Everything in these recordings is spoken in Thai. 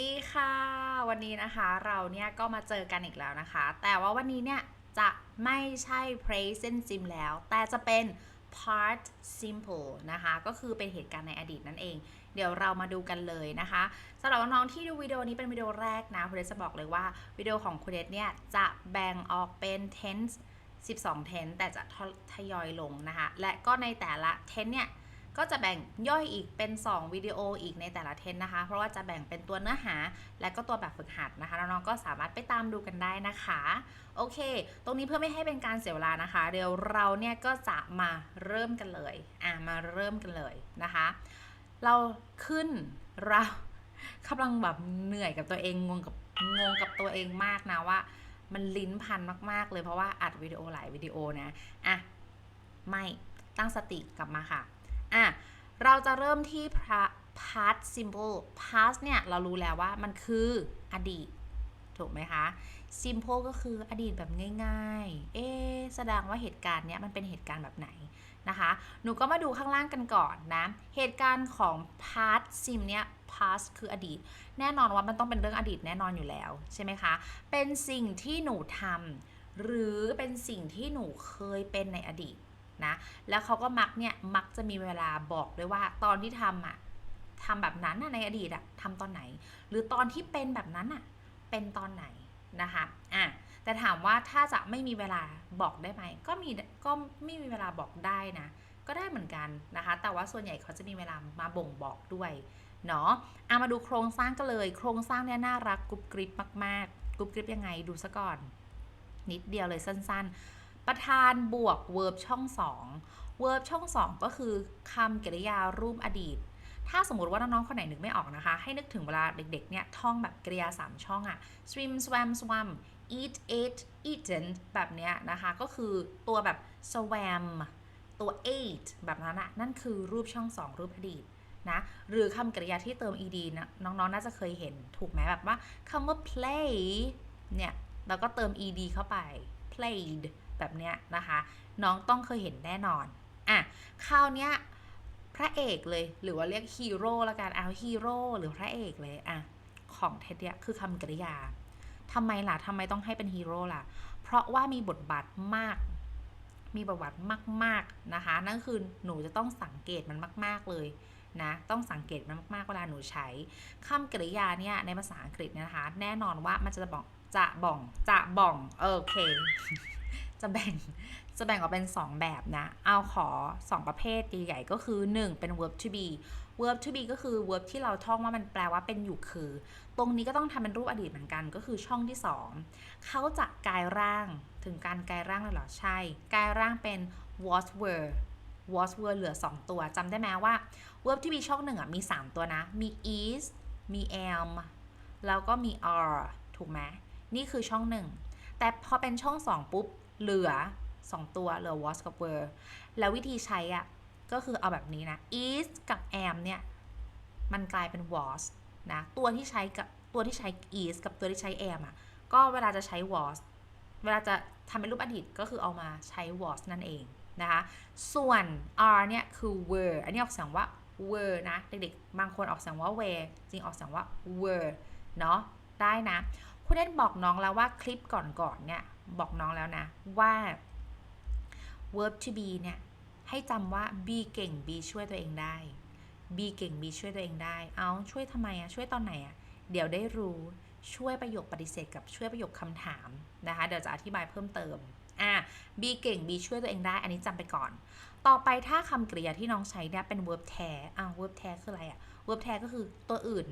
ดีค่ะ วันนี้นะคะเราเนี่ยก็มาเจอกันอีกแล้วนะคะ แต่ว่าวันนี้เนี่ยจะไม่ใช่ present sim แล้ว แต่จะเป็น part simple นะคะ ก็คือเป็นเหตุการณ์ในอดีตนั่นเอง เดี๋ยวเรามาดูกันเลยนะคะสำหรับน้องๆที่ดูวิดีโอนี้เป็นวิดีโอแรกนะคุณเดชจะบอกเลยว่าวิดีโอของคุณเดชเนี่ยจะแบ่งออกเป็น tense 12 tense แต่จะทยอยลงนะคะ และก็ในแต่ละ tense เนี่ย ก็จะแบ่งย่อยอีกเป็น 2 วิดีโออีกในแต่ละเทนนะคะ เพราะว่าจะแบ่งเป็นตัวเนื้อหา และก็ตัวแบบฝึกหัดนะคะน้องๆก็สามารถไปตามดูกันได้นะคะ โอเค ตรงนี้เพื่อไม่ให้เป็นการเสียเวลานะคะ เดี๋ยวเราเนี่ยก็จะมาเริ่มกันเลยอ่ามาเริ่มกันเลยนะคะ เราขึ้นเรากำลังแบบเหนื่อยกับตัวเองงงกับงงกับตัวเองมากนะว่า มันลิ้นพันมากๆเลยเพราะว่าอัดวิดีโอหลายวิดีโอนะอะไม่ตั้งสติกลับมาค่ะ อะเราจะเริ่มที่ past simple past เนี่ย เรารู้แล้วว่ามันคืออดีต ถูกไหมคะ simple ก็คืออดีตแบบง่าย ๆ เอ๊แสดงว่าเหตุการณ์เนี้ยมันเป็นเหตุการณ์แบบไหนนะคะ หนูก็มาดูข้างล่างกันก่อนนะ เหตุการณ์ของ past sim เนี่ย past คืออดีต แน่นอนว่ามันต้องเป็นเรื่องอดีตแน่นอนอยู่แล้ว ใช่ไหมคะ เป็นสิ่งที่หนูทำหรือเป็นสิ่งที่หนูเคยเป็นในอดีต นะ แล้วเขาก็มักเนี่ยมักจะมีเวลาบอกด้วยว่าตอนที่ทำอะทำแบบนั้นในอดีตอะทำตอนไหน หรือตอนที่เป็นแบบนั้นอะเป็นตอนไหนนะคะอะแต่ถามว่าถ้าจะไม่มีเวลาบอกได้ไหมก็มีก็ไม่มีเวลาบอกได้นะก็ได้เหมือนกันนะคะ แต่ว่าส่วนใหญ่เขาจะมีเวลามาบ่งบอกด้วยเนาะเอามาดูโครงสร้างกันเลย โครงสร้างเนี่ยน่ารักกรุบกริบมากๆกรุบกริบยังไงดูซะก่อน นิดเดียวเลยสั้น ๆ ประธานบวก verb ช่อง2 verb ช่อง 2 ก็คือคำกริยารูปอดีต ถ้าสมมติว่าน้องๆคนไหนนึกไม่ออกนะคะ ให้นึกถึงเวลาเด็กๆเนี่ยท่องแบบกริยา 3 ช่องอะ swim swam swam eat ate eaten แบบเนี้ยนะคะ ก็คือตัวแบบ swam ตัว ate แบบนั้นอะนั่นคือรูปช่อง 2 รูปอดีตนะหรือคำกริยาที่เติม ed นะน้องๆน่าจะเคยเห็นถูกไหมแบบว่าคำว่า play เนี่ย เราก็เติม ed เข้าไป played แบบเนี้ยนะคะ น้องต้องเคยเห็นแน่นอนอะคราวเนี้ยพระเอกเลยหรือว่าเรียกฮีโร่ละกันเอาฮีโร่หรือพระเอกเลยอะของเท็ดเนี่ยคือคำกริยาทำไมล่ะทำไมต้องให้เป็นฮีโร่ล่ะ เพราะว่ามีบทบาทมาก มีบทบาทมาก ๆ นะคะ นั่นคือหนูจะต้องสังเกตมันมาก ๆ เลยนะ ต้องสังเกตมันมาก ๆ เวลาหนูใช้ คำกริยาเนี่ยในภาษาอังกฤษเนี่ยนะคะ แน่นอนว่ามันจะบอก จะบ่อง จะบ่อง โอเค จะแบ่งจะแบ่งออกเป็น 2 แบบนะ เอาขอ 2 ประเภทใหญ่ๆก็คือ 1 เป็น verb to be verb to be ก็คือ verb ที่เราท่องว่ามันแปลว่าเป็นอยู่คือ ตรงนี้ก็ต้องทำเป็นรูปอดีตเหมือนกันก็คือช่องที่ 2 เขาจะกลายร่างถึงการกลายร่างเลยเหรอใช่กลายร่างเป็น was were was were เหลือ 2 ตัวจำได้ไหมว่า verb to be ช่องหนึ่งอะมี 3 ตัวนะ มี is มี am แล้วก็มี are ถูกไหมนี่คือช่องหนึ่งแต่พอเป็นช่อง 2 ปุ๊บ เหลือ 2 ตัวเหลือ was กับ were แล้ววิธีใช้อะ ก็คือเอาแบบนี้นะ is กับ am เนี่ย มันกลายเป็น was นะ ตัวที่ใช้กับตัวที่ใช้ is กับตัวที่ใช้ am อะ ก็เวลาจะใช้ was เวลาจะทำเป็นรูปอดีตก็คือเอามาใช้ was นั่นเองนะคะ ส่วน r เนี่ยคือ were อันนี้ออกเสียงว่า were นะ เด็กๆ บางคนออกเสียงว่า were จริงออกเสียงว่า were เนาะ ได้นะคุณเล่นบอกน้องแล้วว่าคลิปก่อนๆเนี่ยบอกน้องแล้วนะว่า verb to be เนี่ยให้จำว่า be เก่ง be ช่วยตัวเองได้ be เก่ง be ช่วยตัวเองได้ เอาช่วยทำไมอะช่วยตอนไหนอะเดี๋ยวได้รู้ช่วยประโยคปฏิเสธกับช่วยประโยคคำถามนะคะ เดี๋ยวจะอธิบายเพิ่มเติมอะ be เก่ง be ช่วยตัวเองได้ อันนี้จำไปก่อน ต่อไปถ้าคำกริยาที่น้องใช้เนี่ยเป็น verb แท้อะ verb แท้คืออะไรอะ verb แท้ก็คือตัวอื่น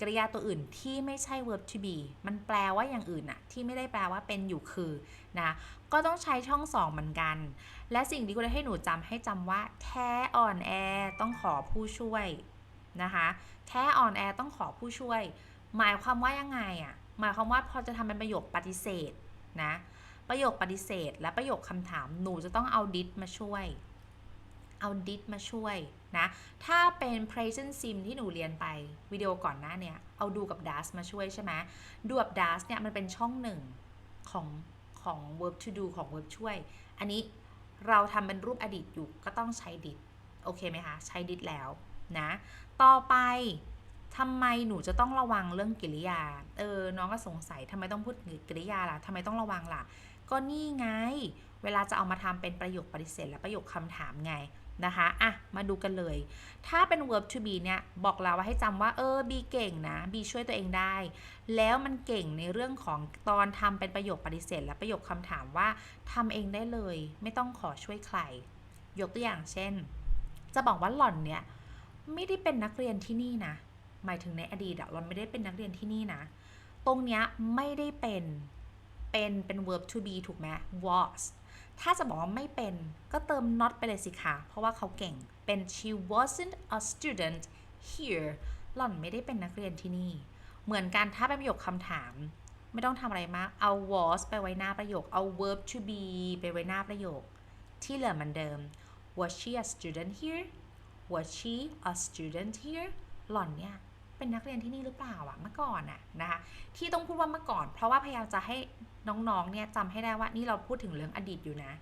กริยาตัวอื่นที่ไม่ใช่ verb to be มันแปลว่าอย่างอื่นอะที่ไม่ได้แปลว่าเป็นอยู่คือนะก็ต้องใช้ช่อง2เหมือนกัน และสิ่งที่คุณให้หนูจำให้จำว่า แท้อ่อนแอต้องขอผู้ช่วยนะคะแท้อ่อนแอต้องขอผู้ช่วย หมายความว่ายังไงอะหมายความว่าพอจะทำเป็นประโยคปฏิเสธนะประโยคปฏิเสธ และประโยคคำถามหนูจะต้องเอา did มาช่วย เอา did มาช่วย นะ ถ้าเป็น present sim ที่หนูเรียนไปวิดีโอก่อนหน้าเนี่ย เอาดูกับ does มาช่วยใช่ไหมดูกับ does เนี่ยมันเป็นช่องหนึ่งของของ verb to do ของ verb ช่วย อันนี้เราทำเป็นรูปอดีตอยู่ก็ต้องใช้ did โอเคไหมคะ ใช้ did แล้วนะ ต่อไปทำไมหนูจะต้องระวังเรื่องกริยา เออ น้องก็สงสัยทำไมต้องพูดกริยาล่ะทำไมต้องระวังล่ะ ก็นี่ไง เวลาจะเอามาทำเป็นประโยคปฏิเสธและประโยคคำถามไง นะคะอะมาดูกันเลย ถ้าเป็น verb to be เนี่ย บอกเราว่าให้จำว่า เออ be เก่งนะ be ช่วยตัวเองได้ แล้วมันเก่งในเรื่องของตอนทำเป็นประโยคปฏิเสธ และประโยคคำถามว่าทำเองได้เลย ไม่ต้องขอช่วยใคร ยกตัวอย่างเช่น จะบอกว่าหล่อนเนี่ย ไม่ได้เป็นนักเรียนที่นี่นะ หมายถึงในอดีตอะหล่อนไม่ได้เป็นนักเรียนที่นี่นะ ตรงเนี้ยไม่ได้เป็น เป็นเป็น verb to be ถูกไหม was ถ้าจะบอกว่าไม่เป็นก็เติม not ไปเลยสิคะเพราะว่าเขาเก่งเป็น she wasn't a student here หล่อนไม่ได้เป็นนักเรียนที่นี่ เหมือนกันถ้าเป็นประโยคคำถาม ไม่ต้องทำอะไรมาก เอา was ไปไว้หน้าประโยค เอา verb to be ไปไว้หน้าประโยค ที่เหลือเหมือนเดิม was she a student here was she a student here หล่อนเนี่ย เป็นนักเรียนที่นี่หรือเปล่าอะเมื่อก่อนอะนะคะที่ต้องพูดว่าเมื่อก่อน เพราะว่าพยายามจะให้น้องๆเนี่ยจำให้ได้ว่านี่เราพูดถึงเรื่องอดีตอยู่นะ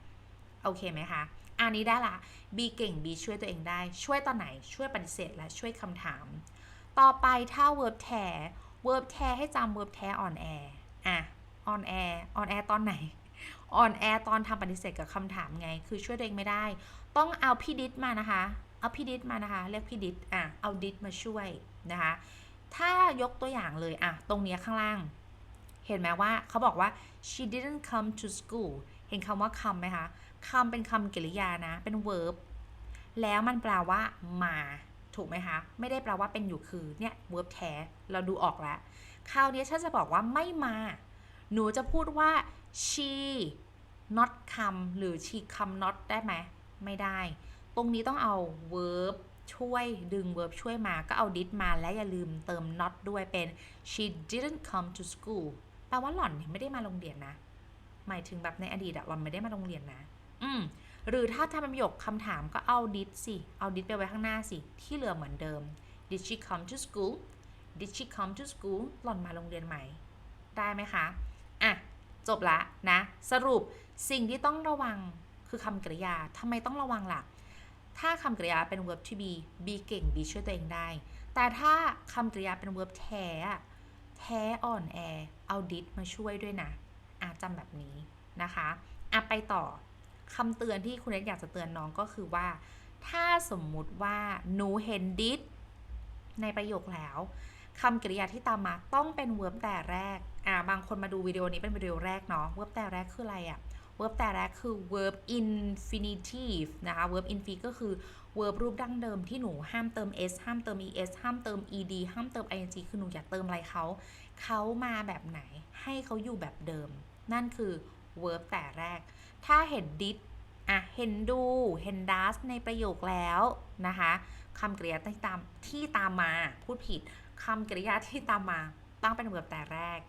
โอเคไหมคะอันนี้ได้ละ B เก่ง B ช่วยตัวเองได้ ช่วยตอนไหนช่วยปฏิเสธและช่วยคำถาม ต่อไปถ้า verb แท verb แทให้จำ verb แท on air อะ on air on air ตอนไหน on air ตอนทำปฏิเสธกับคำถามไง คือช่วยตัวเองไม่ได้ ต้องเอาพี่ดิษมานะคะ เอาพี่ดิษมานะคะ เรียกพี่ดิษอะเอาดิษมาช่วยนะคะ ถ้ายกตัวอย่างเลยอะตรงเนี้ยข้างล่าง เห็นไหมว่าเขาบอกว่า she didn't come to school เห็นคำว่า come ไหมคะ come เป็นคำกริยานะ เป็น verb แล้วมันแปลว่ามา ถูกไหมคะ ไม่ได้แปลว่าเป็นอยู่คือ เนี่ย verb แท้ เราดูออกแล้ว คราวนี้ฉันจะบอกว่าไม่มา หนูจะพูดว่า she not come หรือ she come not ได้ไหม ไม่ได้ ตรงนี้ต้องเอา verb ช่วยดึง verb ช่วยมาก็เอา did มาและอย่าลืมเติม not ด้วยเป็น she didn't come to school แปลว่าหล่อนเนี่ยไม่ได้มาโรงเรียนนะ หมายถึงแบบในอดีตอะหล่อนไม่ได้มาโรงเรียนนะ อืมหรือถ้าทำเป็นประโยคคำถามก็เอา did สิ เอา did ไปไว้ข้างหน้าสิ ที่เหลือเหมือนเดิม did she come to school did she come to school หล่อนมาโรงเรียนไหม ได้ไหมคะ อะ จบละนะ สรุปสิ่งที่ต้องระวังคือคำกริยาทำไมต้องระวังหล่ะ ถ้าคำกริยาเป็น verb to be be เก่ง be ช่วยตัวเองได้ แต่ถ้าคำกริยาเป็น verb แท้แท้อ่อนแอเอา did มาช่วยด้วยนะอาจำแบบนี้นะคะอะไปต่อคำเตือนที่คุณเอ็กอยากจะเตือนน้องก็คือว่า ถ้าสมมุติว่าหนูเห็น did ในประโยคแล้วคำกริยาที่ตามมาต้องเป็น verb แต่แรก อ่า บางคนมาดูวิดีโอนี้เป็นวิดีโอแรกเนาะ verb แต่แรกคืออะไรอะ verb แต่แรกคือ verb infinitive นะคะ verb infinitive ก็คือ verb รูปดั้งเดิมที่หนูห้ามเติม s ห้ามเติม es ห้ามเติม ed ห้ามเติม ing คือหนูอยากเติมอะไรเขา เขามาแบบไหน ให้เขาอยู่แบบเดิม นั่นคือ verb แต่แรก ถ้าเห็น did อะ เห็นดู เห็น does ในประโยคแล้วนะคะคำกริยาที่ตามที่ตามมา พูดผิดคำกริยาที่ตามมา ต้องเป็น verb แต่แรก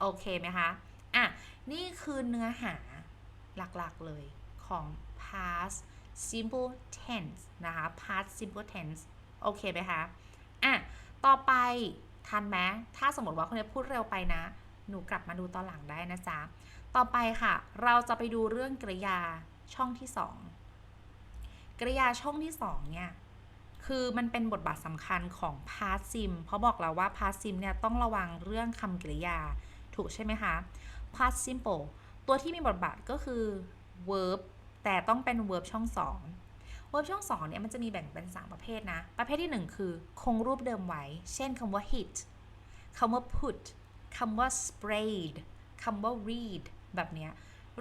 โอเคไหมคะ อะ นี่คือเนื้อหา หลักๆเลยของ past simple tense นะคะ past simple tense โอเคไหมคะ อะ ต่อไปทันไหมถ้าสมมติว่าคนนี้พูดเร็วไปนะ หนูกลับมาดูตอนหลังได้นะจ๊ะ ต่อไปค่ะ เราจะไปดูเรื่องกริยาช่องที่2กริยาช่องที่2เนี่ย คือมันเป็นบทบาทสำคัญของ past sim เพราะบอกแล้วว่า past sim เนี่ยต้องระวังเรื่องคำกริยา ถูกใช่ไหมคะ past simple ตัวที่มีบทบาทก็คือ verb แต่ต้องเป็น verb ช่อง2 verb ช่อง2เนี่ยมันจะมีแบ่งเป็น 3 ประเภทนะ ประเภทที่ 1 คือ คงรูปเดิมไว้ เช่นคำว่า hit คำว่า put คำว่า sprayed คำว่า read แบบเนี้ย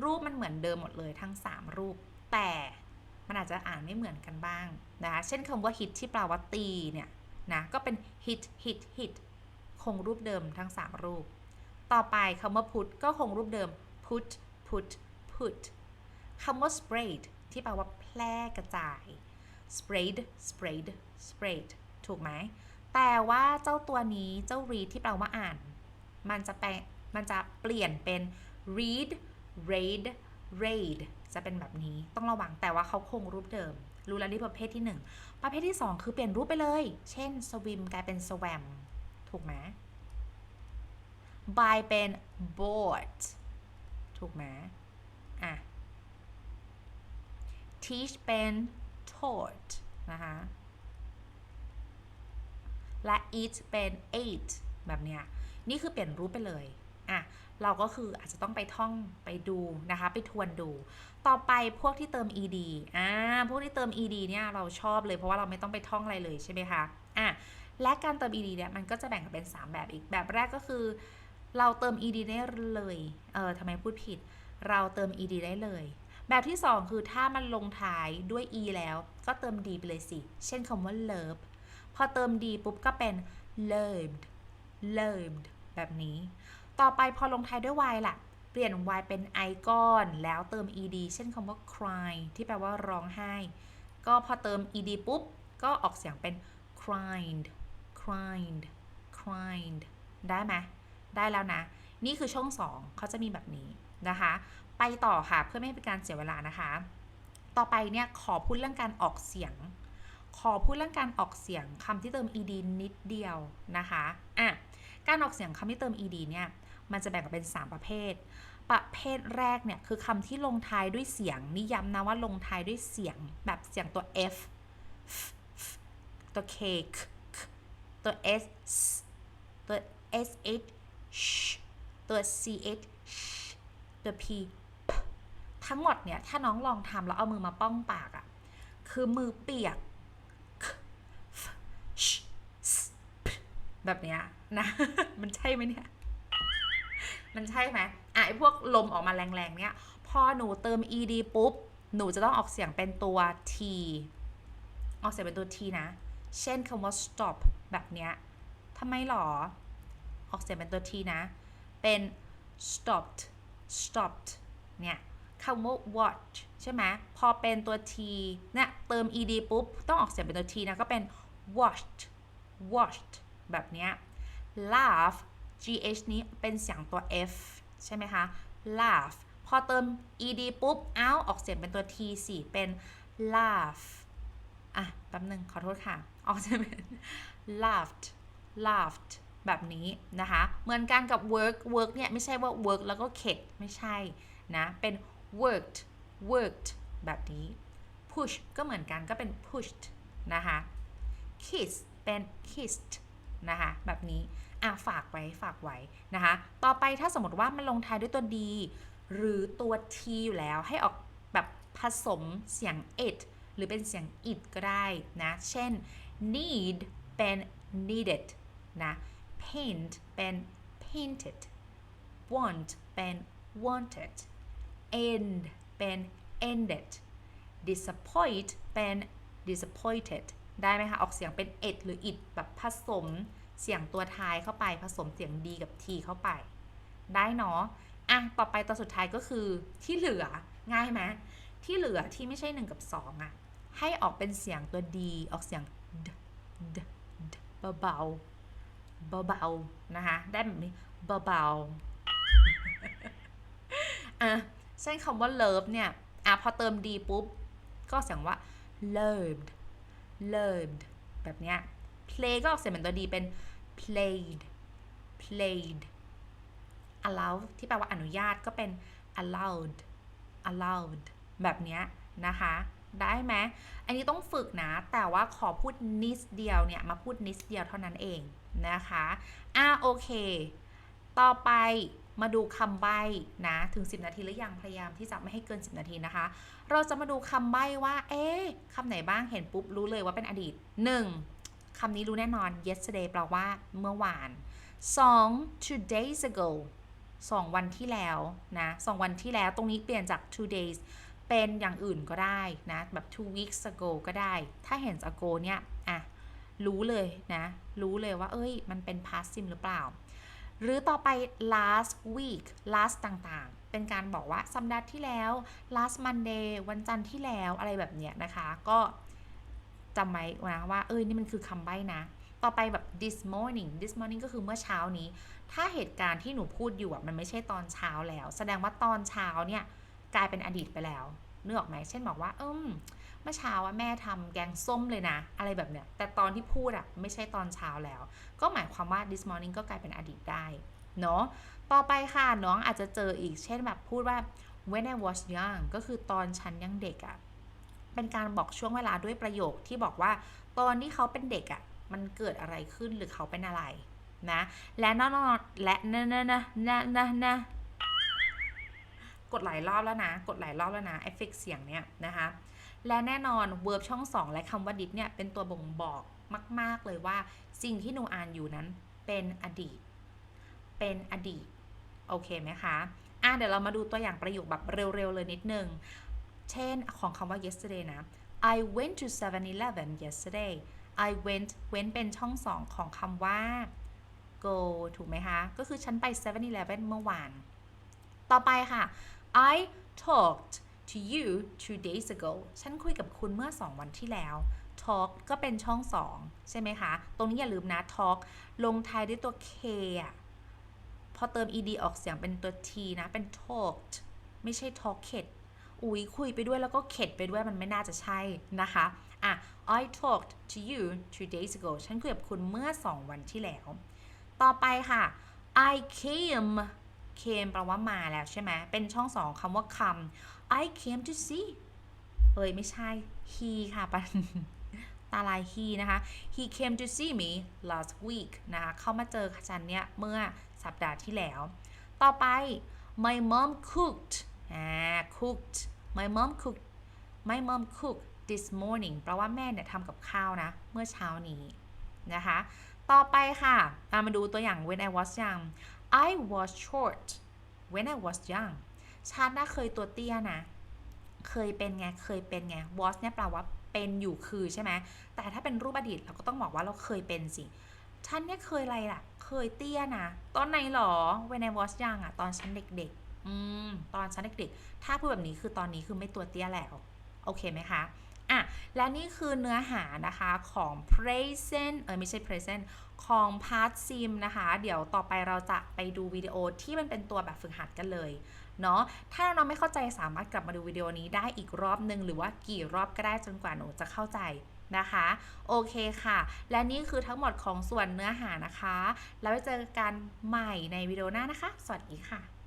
รูปมันเหมือนเดิมหมดเลยทั้ง 3 รูป แต่มันอาจจะอ่านไม่เหมือนกันบ้างนะคะเช่นคำว่า hit ที่แปลว่าตีเนี่ยนะก็เป็น hit hit hit คงรูปเดิมทั้ง 3 รูป ต่อไปคำว่า put ก็คงรูปเดิม put put put คำว่า spread ที่แปลว่าแพร่กระจาย spread spread spread ถูกไหม แต่ว่าเจ้าตัวนี้เจ้า read ที่แปลว่าอ่าน มันจะแปลมันจะเปลี่ยนเป็น read raid raid จะเป็นแบบนี้ต้องระวังแต่ว่าเขาคงรูปเดิม รู้แล้วนี่ประเภทที่ 1 ประเภทที่ 2 คือเปลี่ยนรูปไปเลย เช่น swim กลายเป็น swam ถูกไหม by เป็น board ถูกไหมอะ teach เป็น taught นะคะ และ eat เป็น ate แบบเนี้ย นี่คือเปลี่ยนรูปไปเลย อะ เราก็คืออาจจะต้องไปท่องไปดูนะคะ ไปทวนดู ต่อไปพวกที่เติม ed อ่า พวกที่เติม ed เนี่ยเราชอบเลยเพราะว่าเราไม่ต้องไปท่องอะไรเลยใช่ไหมคะ อะ และการเติม ed เนี่ยมันก็จะแบ่งเป็น 3 แบบอีก แบบแรกก็คือ เราเติม ed ได้เลย เออทำไมพูดผิด เราเติม ed ได้เลย แบบที่ 2 คือถ้ามันลงท้ายด้วย e แล้ว ก็เติม d ไปเลยสิ เช่นคำว่า love พอเติม d ปุ๊บก็เป็น loved loved แบบนี้ ต่อไปพอลงท้ายด้วย y ล่ะ เปลี่ยน y เป็น i ก้อน แล้วเติม ed เช่นคำว่า cry ที่แปลว่าร้องไห้ ก็พอเติม ed ปุ๊บ ก็ออกเสียงเป็น cried cried cried ได้ไหม ได้แล้วนะ นี่คือช่อง 2 เขาจะมีแบบนี้นะคะ ไปต่อค่ะเพื่อไม่ให้เป็นการเสียเวลานะคะ ต่อไปเนี่ยขอพูดเรื่องการออกเสียง ขอพูดเรื่องการออกเสียงคำที่เติม ed นิดเดียวนะคะอะการออกเสียงคำที่เติม ed เนี่ยมันจะแบ่งออกเป็น 3 ประเภท ประเภทแรกเนี่ยคือคำที่ลงท้ายด้วยเสียงนิย้ำนะว่าลงท้ายด้วยเสียงแบบเสียงตัว f ตัว k ตัว s ตัว s h h ตัว ch ตัว p ทั้งหมดเนี่ยถ้าน้องลองทำแล้วเอามือมาป้องปากอะ่ะคือมือเปียกแบบเนี้ยนะ มันใช่ไหมเนี่ย มันใช่ไหมอะไอพวกลมออกมาแรงๆเนี่ย พอหนูเติม ed ปุ๊บ หนูจะต้องออกเสียงเป็นตัว t ออกเสียงเป็นตัว t นะ เช่นคำว่า stop แบบเนี้ยทำไมหรอ ออกเสียงเป็นตัว t นะ เป็น stopped stopped เนี่ยคำว่า watch ใช่ไหมพอเป็นตัว t เนี่ยเติม ed ปุ๊บ ต้องออกเสียงเป็นตัว t นะ ก็เป็น watched watched แบบเนี้ย laugh gh นี้เป็นเสียงตัว f ใช่ไหมคะ laugh พอเติม ed ปุ๊บอ้า ออกเสียงเป็นตัว t สิเป็น laugh อะ แป๊บหนึ่งขอโทษค่ะ ออกเสียงเป็น laughed laughed แบบนี้นะคะ เหมือนกันกับ work work เนี่ยไม่ใช่ว่า work แล้วก็เข็ดไม่ใช่นะ เป็น worked worked แบบนี้ push ก็เหมือนกันก็เป็น pushed นะคะ kiss เป็น kissed นะคะแบบนี้ อะ ฝากไว้ ฝากไว้นะคะ ต่อไปถ้าสมมติว่ามันลงท้ายด้วยตัว d หรือตัว t อยู่แล้วให้ออกแบบผสมเสียง it หรือเป็นเสียง it ก็ได้นะ เช่น need เป็น needed นะ paint เป็น painted want เป็น wanted end เป็น ended disappoint เป็น disappointed ได้ไหมคะ ออกเสียงเป็น it หรือ it แบบผสมเสียงตัวท้ายเข้าไปผสมเสียง d กับ t เข้าไป ได้เนาะอะ ต่อไปตัวสุดท้ายก็คือที่เหลือง่ายไหมที่เหลือที่ไม่ใช่ 1 กับ 2อะ ให้ออกเป็นเสียงตัว d ออกเสียง d d d เบาๆ เบาๆนะคะได้แบบนี้เบาๆอะเช่นคำว่า love เนี่ยอะพอเติม d ปุ๊บ ก็เสียงว่า loved loved แบบเนี้ย play ก็ออกเสียงเหมือนตัว d เป็น played played allow ที่แปลว่าอนุญาตก็เป็น allowed allowed แบบเนี้ยนะคะ ได้ไหมอันนี้ต้องฝึกนะ แต่ว่าขอพูดนิดเดียวเนี่ย มาพูดนิดเดียวเท่านั้นเองนะคะ อะโอเค ต่อไปมาดูคำใบ้นะ ถึง 10 นาทีหรือยังพยายามที่จะไม่ให้เกิน 10 นาทีนะคะ เราจะมาดูคำใบ้ว่า เอ๊ะคำไหนบ้างเห็นปุ๊บรู้เลยว่าเป็นอดีต 1. คำนี้รู้แน่นอน yesterday แปลว่าเมื่อวาน 2. two days ago 2 วันที่แล้วนะ 2 วันที่แล้วตรงนี้เปลี่ยนจาก two days เป็นอย่างอื่นก็ได้นะแบบ two weeks ago ก็ได้ ถ้าเห็น ago เนี่ยอะรู้เลยนะ รู้เลยว่า เอ้ย มันเป็น past sim หรือเปล่า หรือต่อไป last week last ต่างๆ เป็นการบอกว่าสัปดาห์ที่แล้ว last Monday วันจันทร์ที่แล้วอะไรแบบเนี้ยนะคะ ก็จำไว้นะว่า เอ้ย นี่มันคือคำใบ้นะ ต่อไปแบบ this morning this morning ก็คือเมื่อเช้านี้ ถ้าเหตุการณ์ที่หนูพูดอยู่อะมันไม่ใช่ตอนเช้าแล้ว แสดงว่าตอนเช้าเนี่ย กลายเป็นอดีตไปแล้วนึกออกไหมเช่นบอกว่าเอิมเมื่อเช้าอะแม่ทำแกงส้มเลยนะ อะไรแบบเนี้ย แต่ตอนที่พูดอะไม่ใช่ตอนเช้าแล้ว ก็หมายความว่า this morning ก็กลายเป็นอดีตได้เนาะต่อไปค่ะน้องอาจจะเจออีก เช่นแบบพูดว่า when I was young ก็คือตอนฉันยังเด็กอะเป็นการบอกช่วงเวลาด้วยประโยคที่บอกว่า ตอนที่เขาเป็นเด็กอะมันเกิดอะไรขึ้นหรือเขาเป็นอะไรนะ และนอนและนะนะนะนะนะนะ กดหลายรอบแล้วนะ กดหลายรอบแล้วนะเอฟเฟกเสียงเนี่ยนะคะ และแน่นอน verb ช่อง 2 และคำว่า did เนี่ยเป็นตัวบ่งบอกมาก ๆ เลยว่าสิ่งที่หนูอ่านอยู่นั้นเป็นอดีต เป็นอดีต โอเคไหมคะ อะเดี๋ยวเรามาดูตัวอย่างประโยคแบบเร็ว ๆ เลยนิดนึง เช่นของคำว่า yesterday นะ I went to 7-Eleven yesterday I went went เป็นช่อง2ของคำว่า go ถูกไหมคะ ก็คือฉันไป 7-Eleven เมื่อวาน ต่อไปค่ะ I talked to you two days ago ฉันคุยกับคุณเมื่อ 2 วันที่แล้ว talk ก็เป็นช่อง 2 ใช่ไหมคะ ตรงนี้อย่าลืมนะ talk ลงท้ายด้วยตัว k อะพอเติม ed ออกเสียงเป็นตัว t นะ เป็น talked ไม่ใช่ talked อุ๊ยคุยไปด้วยแล้วก็เข็ดไปด้วยมันไม่น่าจะใช่นะคะ อะ I talked to you two days ago ฉันคุยกับคุณเมื่อ 2 วันที่แล้ว ต่อไปค่ะ I came came แปลว่ามาแล้วใช่ไหม เป็นช่องสองคำว่าคำ I came to see เอ้ยไม่ใช่ he ค่ะปันตาลาย he นะคะ he came to see me last week นะคะเข้ามาเจอฉันเนี่ยเมื่อสัปดาห์ที่แล้ว ต่อไป my mom cooked อ่า cooked my mom cooked my mom cooked this morning แปลว่าแม่เนี่ยทำกับข้าวนะ เมื่อเช้านี้นะคะ ต่อไปค่ะ มาดูตัวอย่าง when I was young I was short when I was young ฉันน่ะเคยตัวเตี้ยนะ เคยเป็นไง เคยเป็นไง was เนี่ยแปลว่าเป็นอยู่คือใช่ไหม แต่ถ้าเป็นรูปอดีตเราก็ต้องบอกว่าเราเคยเป็นสิ ฉันเนี่ยเคยอะไรล่ะ เคยเตี้ยนะ ตอนไหนหรอ when I was young อะตอนฉันเด็กๆ อืม ตอนฉันเด็กๆ ถ้าพูดแบบนี้คือตอนนี้คือไม่ตัวเตี้ยแล้ว โอเคไหมคะ อะและนี่คือเนื้อหานะคะของ present เออไม่ใช่ present ของ past sim นะคะ เดี๋ยวต่อไปเราจะไปดูวิดีโอที่มันเป็นตัวแบบฝึกหัดกันเลยเนาะถ้าน้องไม่เข้าใจสามารถกลับมาดูวิดีโอนี้ได้อีกรอบหนึ่งหรือว่ากี่รอบก็ได้จนกว่าหนูจะเข้าใจนะคะ โอเคค่ะ และนี่คือทั้งหมดของส่วนเนื้อหานะคะ แล้วไว้เจอกันใหม่ในวิดีโอหน้านะคะ สวัสดีค่ะ